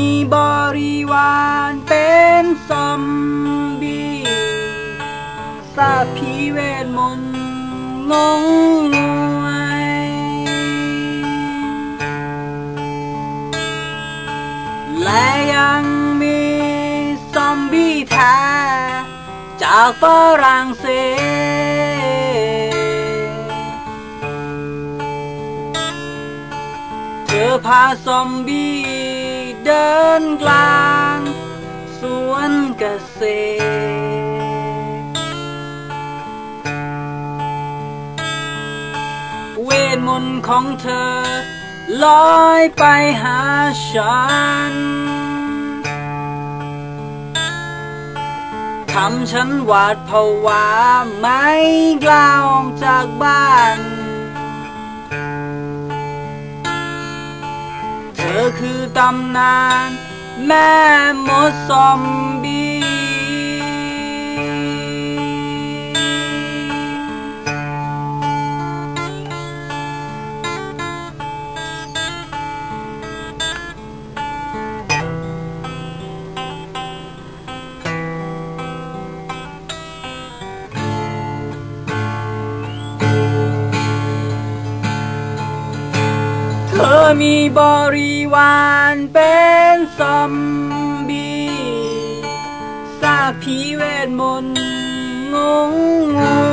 มีบริวารเป็นซอมบี้ซาผีเวทมนต์งงงวยและยังมีซอมบี้แท้จากฝรั่งเศสเธอพาซอมบี้ เดินกลางสวนเกษตร เวทมนต์ของเธอ ลอยไปหาฉันทำฉันหวาดผวาไม่กล้าออกจากบ้าน ตำนาน แม่มดซอมบี้ ธอมีบริวารเป็นซอมบี้ซาผีเวทมนต์งงง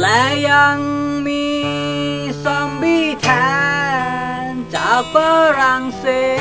และยังมีซอมบี้แทนจากฝรั่งเศส